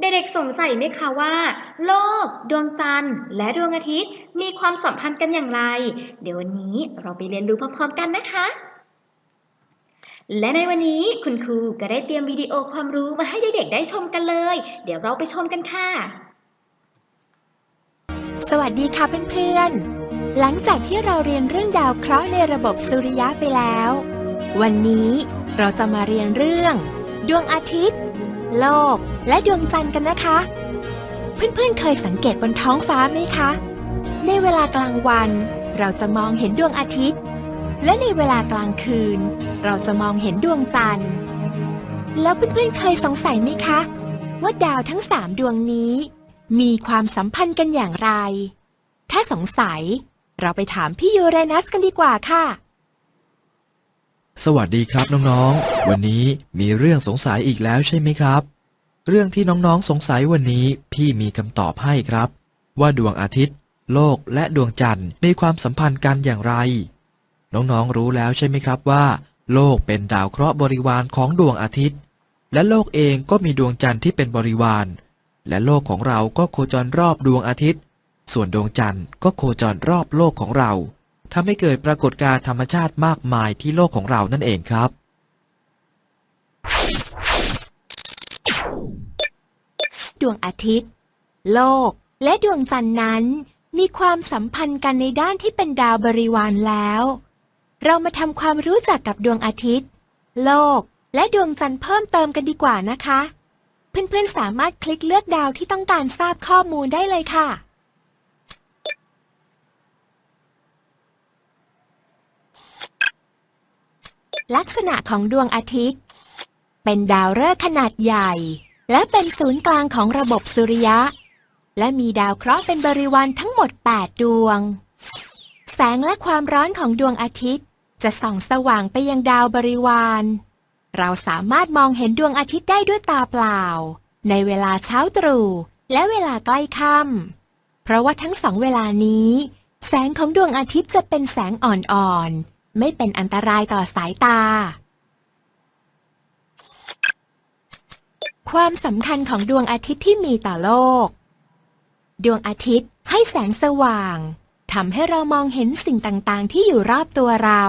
เด็กๆสงสัยไหมคะว่า โลก ดวงจันทร์ และดวงอาทิตย์ มีความสัมพันธ์กันอย่างไร เดี๋ยววันนี้เราไปเรียนรู้พร้อมๆกันนะคะ และในวันนี้คุณครูก็ได้เตรียมวิดีโอความรู้มาให้เด็กๆได้ชมกันเลย เดี๋ยวเราไปชมกันค่ะ สวัสดีค่ะเพื่อนๆ หลังจากที่เราเรียนเรื่องดาวเคราะห์ในระบบสุริยะไปแล้ว วันนี้เราจะมาเรียนเรื่อง ดวงอาทิตย์ โลก และดวงจันทร์กันนะคะ เพื่อนๆเคยสังเกตบนท้องฟ้าไหมคะ ในเวลากลางวัน เราจะมองเห็นดวงอาทิตย์ และในเวลากลางคืน เราจะมองเห็นดวงจันทร์ แล้วเพื่อนๆเคยสงสัยไหมคะ ว่าดาวทั้งสามดวงนี้ มีความสัมพันธ์กันอย่างไร ถ้าสงสัย เราไปถามพี่ยูเรนัสกันดีกว่าค่ะ สวัสดีครับน้องๆ วันนี้มีเรื่องสงสัยอีกแล้วใช่ไหมครับ เรื่องที่น้องๆสงสัยวันนี้พี่มีคำตอบให้ครับ ว่าดวงอาทิตย์ โลกและดวงจันทร์มีความสัมพันธ์กันอย่างไร น้องๆรู้แล้วใช่ไหมครับว่า โลกเป็นดาวเคราะห์บริวารของดวงอาทิตย์ และโลกเองก็มีดวงจันทร์ที่เป็นบริวาร และโลกของเราก็โคจรรอบดวงอาทิตย์ ส่วนดวงจันทร์ก็โคจรรอบโลกของเรา ทำให้เกิดปรากฏการณ์ธรรมชาติมากมายที่โลกของเรานั่นเองครับ ดวงอาทิตย์ โลก และดวงจันทร์นั้น มีความสัมพันธ์กันในด้านที่เป็นดาวบริวารแล้ว เรามาทำความรู้จักกับดวงอาทิตย์ โลก และดวงจันทร์เพิ่มเติมกันดีกว่านะคะ เพื่อนๆสามารถคลิกเลือกดาวที่ต้องการทราบข้อมูลได้เลยค่ะ ลักษณะของดวงอาทิตย์ เป็นดาวฤกษ์ขนาดใหญ่ และเป็นศูนย์กลางของระบบสุริยะ และมีดาวเคราะห์เป็นบริวารทั้งหมด 8 ดวง แสงและความร้อนของดวงอาทิตย์ จะส่องสว่างไปยังดาวบริวาร เราสามารถมองเห็นดวงอาทิตย์ได้ด้วยตาเปล่า ในเวลาเช้าตรู่และเวลาใกล้ค่ำเพราะว่าทั้งสองเวลานี้ แสงของดวงอาทิตย์จะเป็นแสงอ่อนๆ ไม่เป็นอันตรายต่อสายตา ความสำคัญของดวงอาทิตย์ที่มีต่อโลก ดวงอาทิตย์ให้แสงสว่างทำให้เรามองเห็นสิ่งต่างๆ ที่อยู่รอบตัวเรา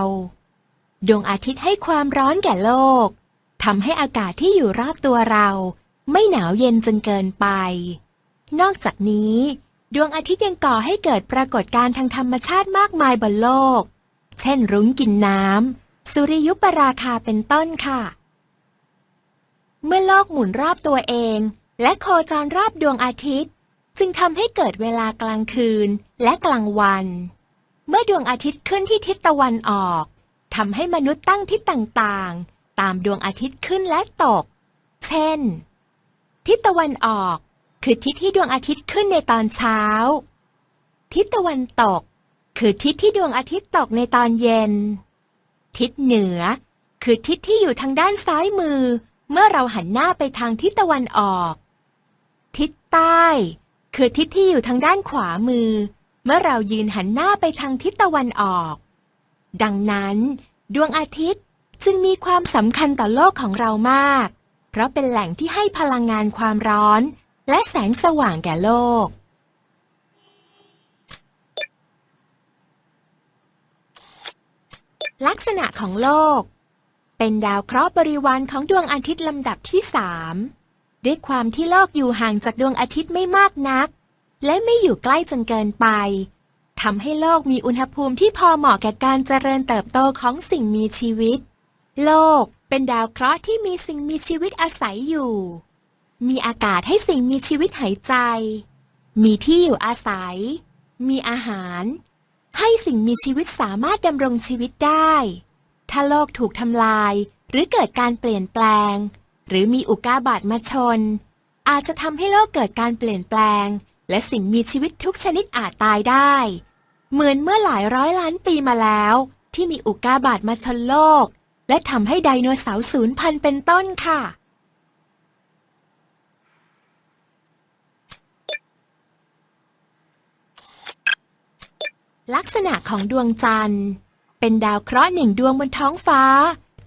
ดวงอาทิตย์ให้ความร้อนแก่โลกทำให้อากาศที่อยู่รอบตัวเรา ไม่หนาวเย็นจนเกินไป นอกจากนี้ ดวงอาทิตย์ยังก่อให้เกิดปรากฏการณ์ทางธรรมชาติมากมายบนโลก เช่นรุ้งกินน้ำ สุริยุปราคาเป็นต้นค่ะ เมื่อโลกหมุนรอบตัวเอง และโคจรรอบดวงอาทิตย์ จึงทำให้เกิดเวลากลางคืนและกลางวัน เมื่อดวงอาทิตย์ขึ้นที่ทิศตะวันออกทำให้มนุษย์ตั้งทิศต่างๆ ตามดวงอาทิตย์ขึ้นและตก เช่น ทิศตะวันออก คือทิศที่ดวงอาทิตย์ขึ้นในตอนเช้า ทิศตะวันตก คือทิศที่ดวงอาทิตย์ตกในตอนเย็น ทิศเหนือ คือทิศที่อยู่ทางด้านซ้ายมือ เมื่อเราหันหน้าไปทางทิศตะวันออก ทิศใต้ คือทิศที่อยู่ทางด้านขวามือ เมื่อเรายืนหันหน้าไปทางทิศตะวันออก ดังนั้น ดวงอาทิตย์จึงมีความสำคัญต่อโลกของเรามาก เพราะเป็นแหล่งที่ให้พลังงานความร้อน และแสงสว่างแก่โลก ลักษณะของโลก เป็นดาวเคราะห์บริวารของดวงอาทิตย์ลำดับที่สามด้วยความที่โลกอยู่ห่างจากดวงอาทิตย์ไม่มากนัก และไม่อยู่ใกล้จนเกินไปทำให้โลกมีอุณหภูมิที่พอเหมาะแก่การเจริญเติบโตของสิ่งมีชีวิต โลกเป็นดาวเคราะห์ที่มีสิ่งมีชีวิตอาศัยอยู่ มีอากาศให้สิ่งมีชีวิตหายใจ มีที่อยู่อาศัย มีอาหาร ให้สิ่งมีชีวิตสามารถดำรงชีวิตได้ ถ้าโลกถูกทำลายหรือเกิดการเปลี่ยนแปลง หรือมีอุกาบาตมาชน อาจจะทำให้โลกเกิดการเปลี่ยนแปลง และสิ่งมีชีวิตทุกชนิดอาจตายได้ เหมือนเมื่อหลายร้อยล้านปีมาแล้ว ที่มีอุกาบาตมาชนโลก และทำให้ไดโนเสาร์สูญพันธุ์เป็นต้นค่ะ ลักษณะของดวงจันทร์ เป็นดาวเคราะห์หนึ่งดวงบนท้องฟ้า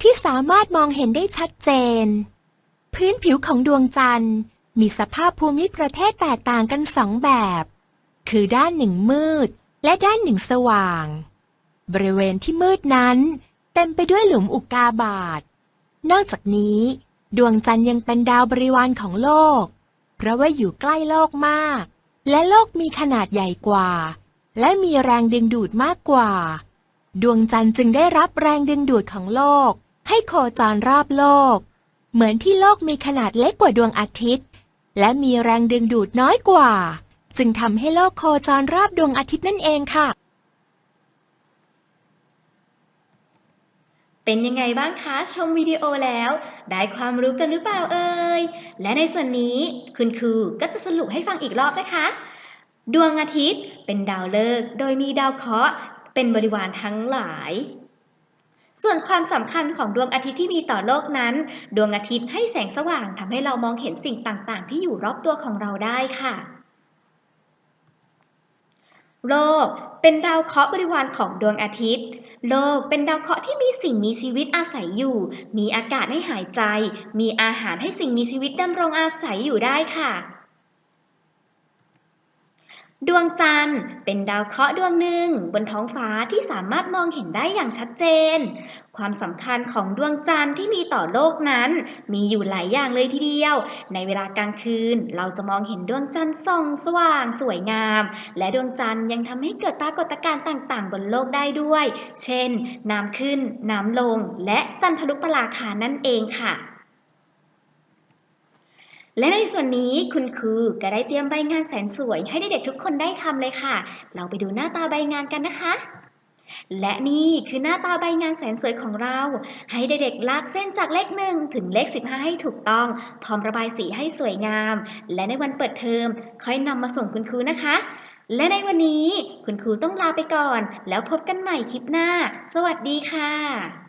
ที่สามารถมองเห็นได้ชัดเจน พื้นผิวของดวงจันทร์ มีสภาพภูมิประเทศแตกต่างกันสองแบบ คือด้านหนึ่งมืด และด้านหนึ่งสว่าง บริเวณที่มืดนั้น เต็มไปด้วยหลุมอุกกาบาต นอกจากนี้ ดวงจันทร์ยังเป็นดาวบริวารของโลก เพราะว่าอยู่ใกล้โลกมาก และโลกมีขนาดใหญ่กว่า และมีแรงดึงดูดมากกว่า ดวงจันทร์จึงได้รับแรงดึงดูดของโลก ให้โคจรรอบโลก เหมือนที่โลกมีขนาดเล็กกว่าดวงอาทิตย์ และมีแรงดึงดูดน้อยกว่า จึงทำให้โลกโคจรรอบดวงอาทิตย์นั่นเองค่ะ เป็นยังไงบ้างคะชมวิดีโอแล้ว ได้ความรู้กันหรือเปล่าเอ่ยและในส่วนนี้คุณครูก็จะสรุปให้ฟังอีกรอบนะคะ ดวงอาทิตย์เป็นดาวฤกษ์โดยมีดาวเคราะห์เป็นบริวารทั้งหลาย ส่วนความสำคัญของดวงอาทิตย์ที่มีต่อโลกนั้น ดวงอาทิตย์ให้แสงสว่างทำให้เรามองเห็นสิ่งต่างๆ ที่อยู่รอบตัวของเราได้ค่ะ โลกเป็นดาวเคราะห์บริวารของดวงอาทิตย์ โลกเป็นดาวเคราะห์ที่มีสิ่งมีชีวิตอาศัยอยู่ มีอากาศให้หายใจ มีอาหารให้สิ่งมีชีวิตดำรงอาศัยอยู่ได้ค่ะ ดวงจันทร์เป็นดาวเคราะห์ดวงหนึ่งบนท้องฟ้าที่สามารถมองเห็นได้อย่างชัดเจน ความสำคัญของดวงจันทร์ที่มีต่อโลกนั้น มีอยู่หลายอย่างเลยทีเดียว ในเวลากลางคืน เราจะมองเห็นดวงจันทร์ส่องสว่างสวยงาม และดวงจันทร์ยังทำให้เกิดปรากฏการณ์ต่างๆ บนโลกได้ด้วย เช่น น้ำขึ้น น้ำลง และจันทรุปราคานั่นเองค่ะ และในส่วนนี้คุณครูก็ได้เตรียมใบงานแสนสวยให้เด็กๆทุกคนได้ทำเลยค่ะ เราไปดูหน้าตาใบงานกันนะคะ และนี่คือหน้าตาใบงานแสนสวยของเรา ให้เด็กๆลากเส้นจากเลขหนึ่งถึงเลข 15 ให้ถูกต้อง พร้อมระบายสีให้สวยงาม และในวันเปิดเทอมค่อยนำมาส่งคุณครูนะคะ และในวันนี้คุณครูต้องลาไปก่อน แล้วพบกันใหม่คลิปหน้า สวัสดีค่ะ